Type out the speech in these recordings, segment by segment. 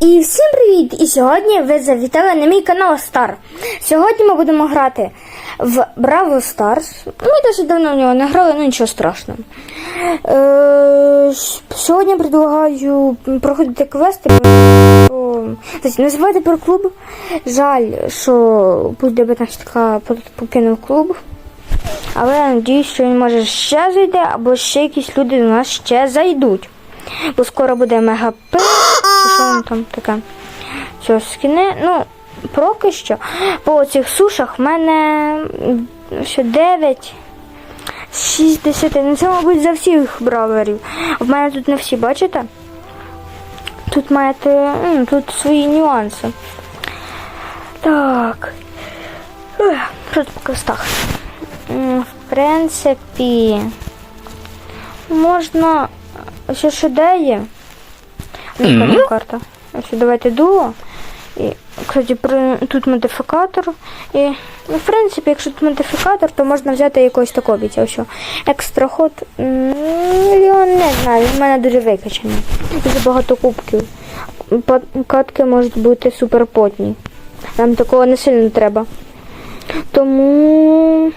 І всім привіт! І сьогодні ви завітали на мій канал Стар. Сьогодні ми будемо грати в Браво Stars. Ми досить давно в нього не грали, ну нічого страшного. Е, сьогодні предлагаю проходити квести. Забувайте про клуб. Жаль, що буде 19 покинув клуб. Але я надіюсь, що він може ще зайде, або ще якісь люди до нас ще зайдуть. Бо скоро буде мегапи, що воно там таке. Що, скини. Ну, поки що. По цих сушах в мене ще 9. 60. Ну це, мабуть, за всіх браверів. В мене тут не всі, бачите? Тут маєте. Тут свої нюанси. Так. Що тут по костах? В принципі, можна. Ще де mm карта. Ось давайте дуо. І, кстати, при, тут модифікатор. І, ну, в принципі, якщо тут модифікатор, то можна взяти якогось такого бійця. Що екстра ход. Мільйон не знаю, в мене дуже викачаний. Дуже багато кубків. Катки можуть бути суперпотні. Нам такого не сильно треба. Тому.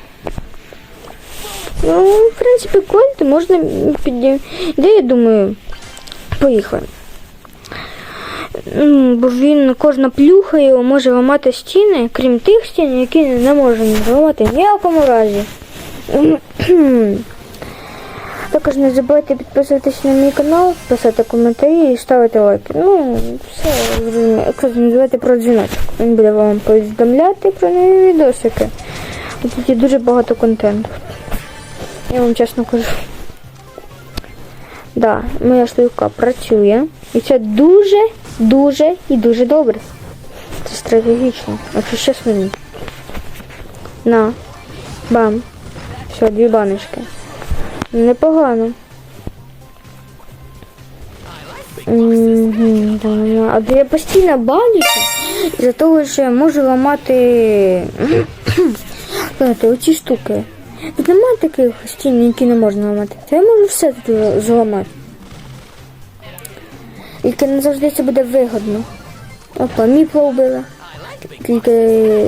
Ну, в принципі, кольт можна підійти. Де я думаю, поїхали. Бо він кожна плюха його може ламати стіни, крім тих стін, які не можна ламати в ніякому разі. Також не забувайте підписуватися на мій канал, писати коментарі і ставити лайки. Ну, все. Кстати, не забувайте про дзвіночок. Він буде вам повідомляти про нові відосики. Тут є дуже багато контенту. Я вам чесно кажу. Да, моя шлюпка працює. І це дуже, дуже і дуже добре. Це стратегічно. Якщо чесно ні. На. Бам. Все, дві баночки. Непогано. А я постійно банюся за того, що я можу ламати оці штуки. Тут немає таких стін, які не можна ламати. Та я можу все тут зламати. Тільки не завжди це буде вигодно. Опа, міпла вбила. Тільки е,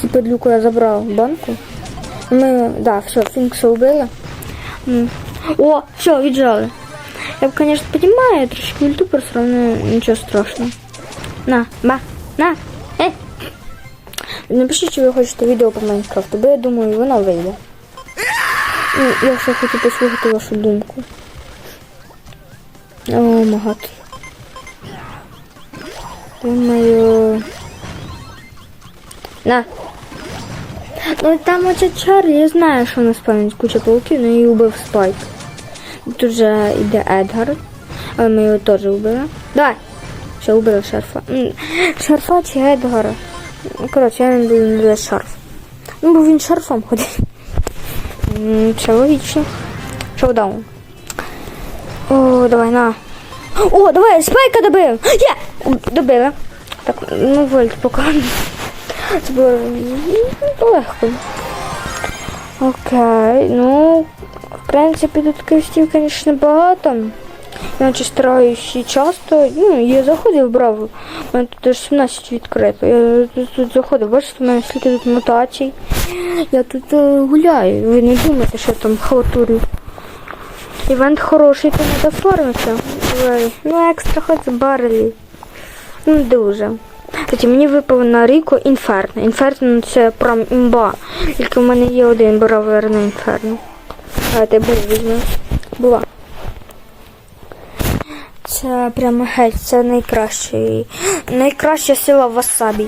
цю подлюку я забрав банку. Ми, да, все, Фінкса вбила. О, все, віджали. Я б, конечно, понимаю, трошки ульту просто равно нічого страшного. На, ба, на. Напишіть, чи ви хочете відео по Майнкрафту, бо я думаю, воно вийде. Ну, я ще хочу послухати вашу думку. О, магат. Думаю. На. Ну там оце Чарлі, я знаю, що у нас пам'ять куча пауків, але її убив Спайк. Тут вже йде Едгар, але ми його теж вбили. Давай! Все, убили шарфа. Шарфа чи Едгара? Ну, Коротше, я не буду називати шарф. Ну, бо він шарфом ходить. Все логічно. Шоудаун. О, давай, на. О, давай, спайка добив! Є! Добили. Так, ну вольт поки. Це було легко. Окей, ну, в принципі, тут квестів, звісно, багато. Наче стараюсь і часто. Ну, я заходив браво. У мене тут аж 17 відкрито. Я тут, заходив, бачите, у мене скільки тут мутацій. Я тут е, гуляю. Ви не думаєте, що я там халтурю. Івент хороший, то не доформиться. Ну, екстра ход з барелі. Ну, дуже. Кстати, мені випав на Ріко Інферно. Інферно це прям імба. Тільки в мене є один бравер на Інферно. Давайте був візьму. Була. Це прямо геть, це найкращий. Найкраща сила васабі.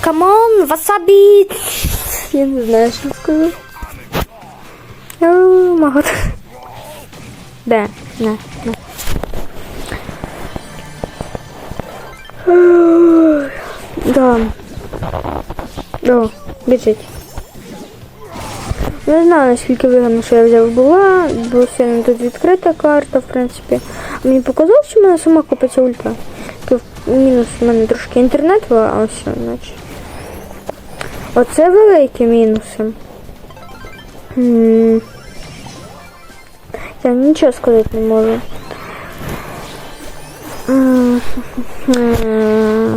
Камон, васабі! Я не знаю, що сказати. Магот. Де? Не, не. Да. Да, біжить. Не знаю, наскільки вигідно, що я взяв була, бо сьогодні тут відкрита карта, в принципі. Мені показалось, що в мене сама копиться ульта. Тільки мінус у мене трошки інтернету, а все, наче. Оце великі мінуси. Я нічого сказати не можу.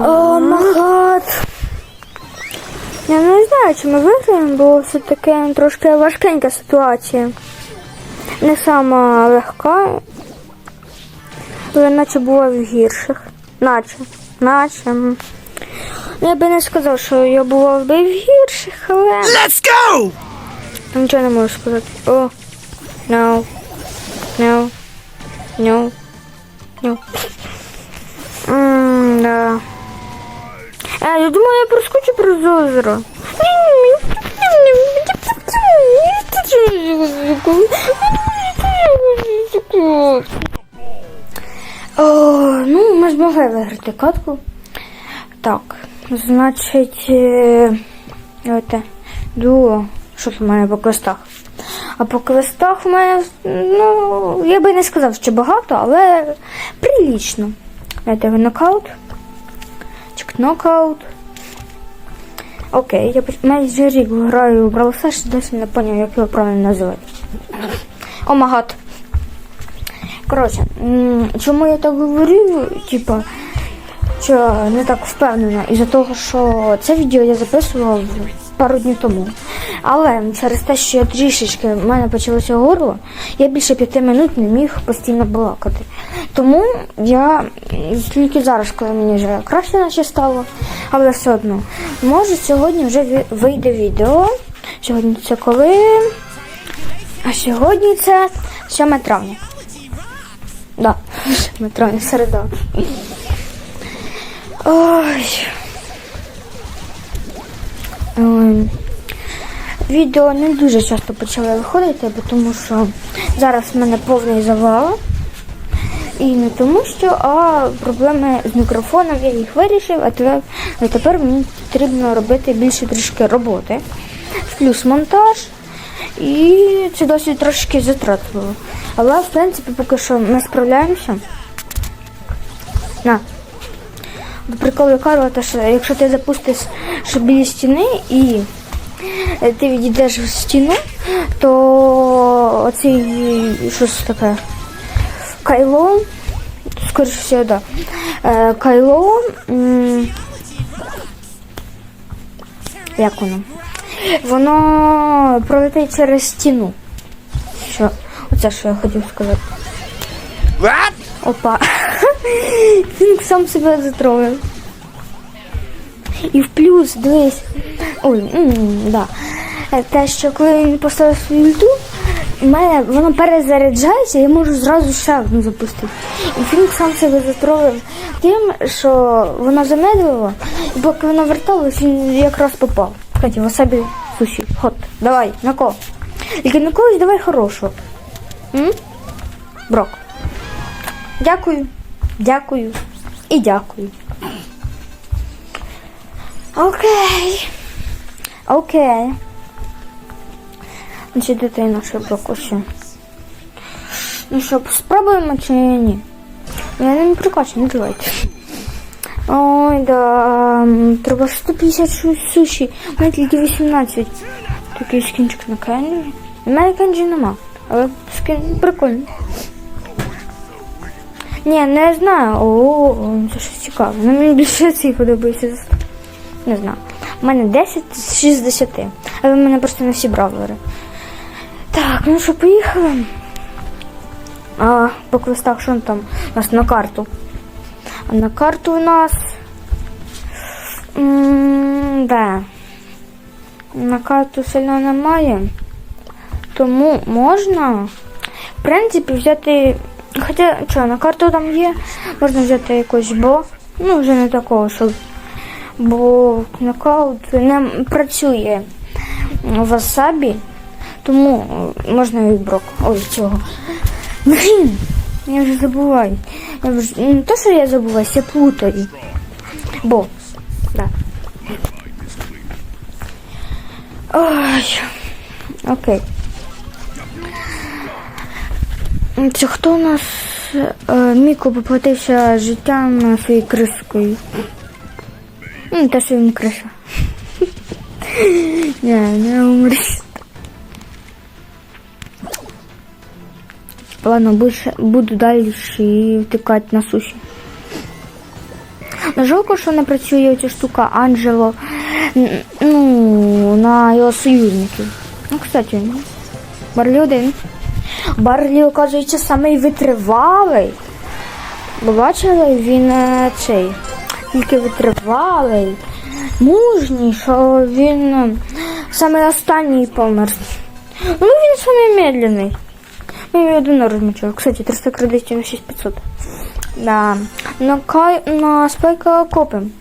О, магад. Я не знаю, чи ми виграємо, бо все-таки трошки важкенька ситуація. Не сама легка, але наче буває в гірших. Наче. Наче. м. Я би не сказав, що я би в гірших, але Let's go! я нічого не можу сказати. О, no. No. No. No. М, да. А, я думаю, я проскочу через озеро. О, ну, ми змогли виграти катку. Так, значить, е, давайте, дуо. Що в мене по квестах? А по квестах в мене, ну, я би не сказав, що багато, але прилічно. Давайте нокаут. Нокаут. Окей, я майже рік граю в Brawl досі не зрозумів, як його правильно називати. О магад. Коротше, чому я так говорю, типа, що не так впевнена, із-за того, що це відео я записувала пару днів тому. Але через те, що я трішечки в мене почалося горло, я більше п'яти минут не міг постійно балакати. Тому я тільки зараз, коли мені вже краще наче стало, але все одно, може сьогодні вже вийде відео. Сьогодні це коли? А сьогодні це 7 травня. Да, 7 травня, середа. Ой. Ой. Відео не дуже часто почали виходити, тому що зараз в мене повний завал. І не тому що, а проблеми з мікрофоном, я їх вирішив, а тепер, а тепер мені потрібно робити більше трішки роботи. Плюс монтаж. І це досить трошки затратливо. Але в принципі поки що ми справляємося. Приколу Карла, те, що якщо ти запустиш біля стіни і е, ти відійдеш в стіну, то оцей щось таке кайло, скоріше всього, да. Е, Кайло. Як воно? Воно пролетить через стіну. Що? Оце що я хотів сказати. What? Опа. Він сам себе затроїв. І в плюс, дивись. Ой, да. Те, що коли він поставив свою ульту, в мене воно перезаряджається, я можу зразу ще одну запустити. І Фінк сам себе затроїв тим, що воно замедлило, і поки воно верталось, він якраз попав. Кстати, васабі суші. Хот, давай, на кого? Тільки на когось давай хорошого. М? Брок. Дякую, дякую і дякую. Окей. Окей. Значить, де той наш? Ну що, спробуємо чи ні? Я не прикачу, не давайте. Ой, да. Треба 150 суші. У мене тільки 18. Такий скінчик на кенджі. У мене кенджі нема. Але скін прикольний. Ні, не знаю. О, це щось цікаве. Ну, мені більше цей подобається. Не знаю. У мене 10 з 60. Але в мене просто не всі бравлери. Так, ну що, поїхали. А, по квестах, що там? У нас на карту. А на карту у нас. М, Да. На карту сильно немає. Тому можна, в принципі, взяти. Хоча що, на карту там є, можна взяти якось бо. Ну, вже не такого, щоб. Бо нокаут не працює в васабі, тому можна і брок. Ой, цього. Блін, я вже забуваю. Я вже... Не то, що я забуваюся, я плутаю. Бо. Да. Ой. Окей. Це хто у нас е, Міко поплатився життям своєю крискою? Ну, те, що він криша. Не, не умри. Ладно, буду далі втикати на суші. Жалко, що не працює ця штука Анджело ну, на його союзників. Ну, кстати, Барлі один. Барлі, оказується, самий витривалий. Бо бачили, він е, цей, тільки витривалий, мужній, що він е, саме останній помер. Ну він самий медленний. Ну, я один розмічав. Кстати, 300 кредитів на 6500. Да. На, кай, на спайка копим.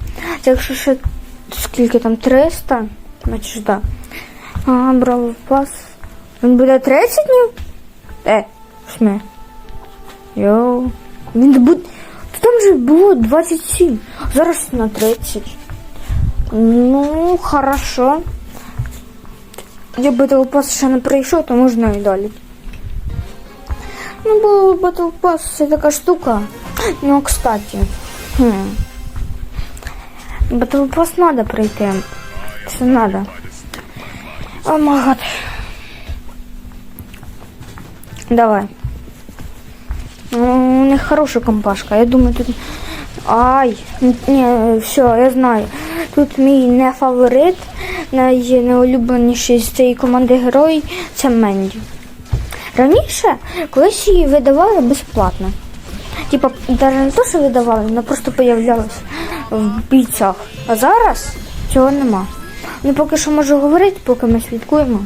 Якщо ще скільки там 300, значить да. Ага, браво пас. Він буде 30 днів? Е, шме. Йоу. Він буде. Там же було 27. Зараз на 30. Ну, хорошо. Я Battle Pass ще не пройшов, то можна і далі. Ну, бо Battle Pass це така штука. Ну, кстати. Хм. Battle Pass надо пройти. Це надо. О, май гад. Давай. Ну, у них хорошая компашка. Я думаю, тут... Ай, не, все, я знаю. Тут мій не фаворит, най- найулюбленіший з цієї команди герой це Менді. Раніше колись її видавали безплатно. Типа, навіть не то, що видавали, вона просто появлялась в бійцях. А зараз цього нема. Ну поки що можу говорити, поки ми слідкуємо.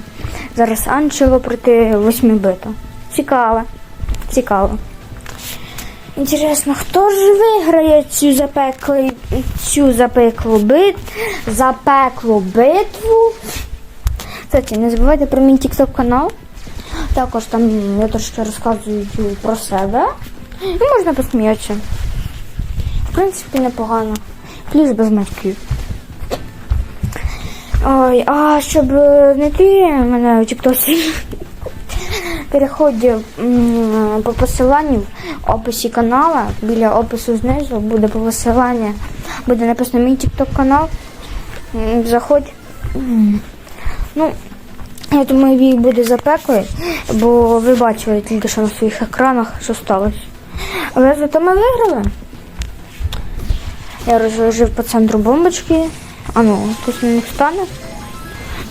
Зараз Анчело проти 8 бита. Цікаво. Цікаво. Інтересно, хто ж виграє цю запеклу, цю запеклу бит, запеклу битву? Кстати, не забувайте про мій TikTok канал. Також там я трошки розказую про себе. І можна посміятися. В принципі, непогано. Плюс без матьків. Ой, а щоб знайти мене у Тіктоці, переходь м, по посиланню в описі канала. Біля опису знизу буде посилання, буде написано мій тікток канал. Заходь. Ну, я думаю, бій буде запеклий, бо ви бачили тільки що на своїх екранах, що сталося. Але зато ми виграли. Я розложив по центру бомбочки. А ну, хтось на них стане.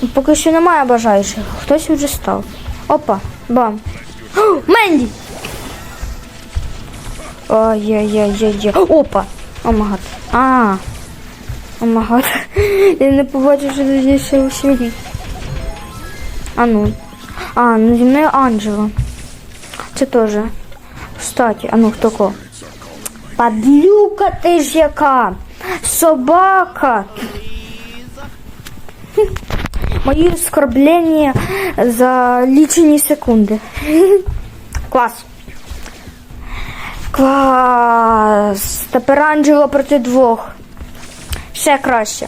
Ну, Поки що немає бажаючих. Хтось вже став. Опа, бам. О, Менді! Ой-ой-ой-ой-ой. Опа! О магад. А. О магад. Я не побачив, що тут ще усі. А ну. А, ну зі мною Анджело. Це теж. Кстати, а ну хто ко? Падлюка ти ж яка! Собака! Мої оскорблення за лічені секунди. Клас. Клас. Тепер Анджело проти двох. Ще краще.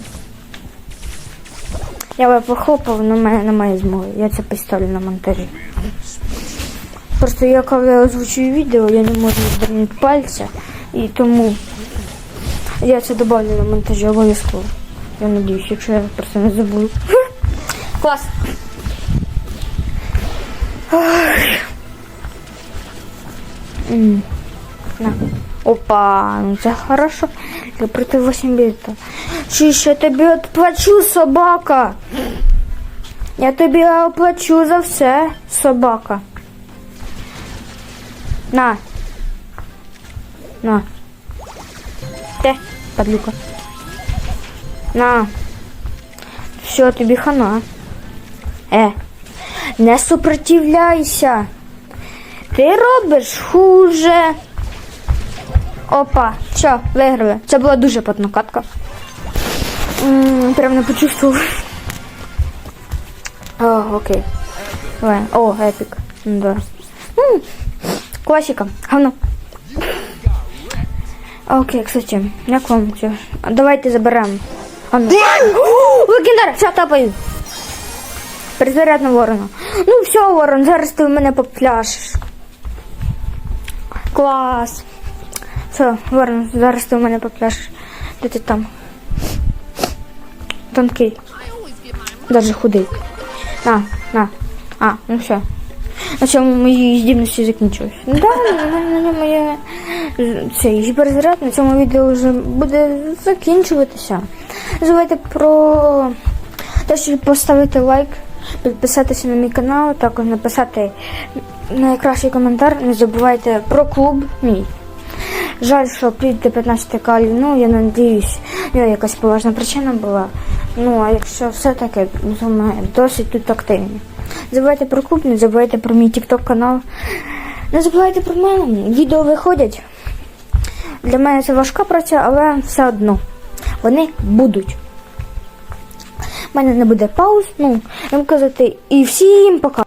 Я би похлопав, але мене немає змоги. Я це поставлю на монтажі. Просто я коли озвучую відео, я не можу звернути пальця. І тому я це добавлю на монтажі обов'язково. Я надіюсь, якщо я про це не забуду. Клас. На. Опа, ну це хорошо. Я проти 8 біта. Чи ще тобі отплачу, собака? Я тобі оплачу за все, собака. На. На. Те, падлюка. На. Все, тобі хана. Е. Не супротивляйся. Ти робиш хуже. Опа, все, виграли. Це була дуже потна катка. Прям не почувствував. О, окей. Давай. О, епік. Да. М, Класика. Говно. Окей, кстати, як вам? Давайте заберемо. Легендар, все, тапаю. Перезаряд на ворона. Ну все, ворон, зараз ти в мене попляшеш. Клас. Все, ворон, зараз ти в мене попляшеш. Де ти там? Тонкий. Даже худий. На, на. А, ну все. На цьому мої здібності закінчились. Да, на ньому є цей гіперзаряд на цьому відео вже буде закінчуватися. Не про те, щоб поставити лайк, підписатися на мій канал, також написати найкращий коментар. Не забувайте про клуб мій. Жаль, що прийде 15 калі, ну я надіюсь, нього якась поважна причина була. Ну, а якщо все-таки, то досить тут активні. Забувайте про клуб, не забувайте про мій TikTok канал. Не забувайте про мене. Відео виходять. Для мене це важка праця, але все одно. Вони будуть. Мене не буде пауз, ну, я казати, і всім пока.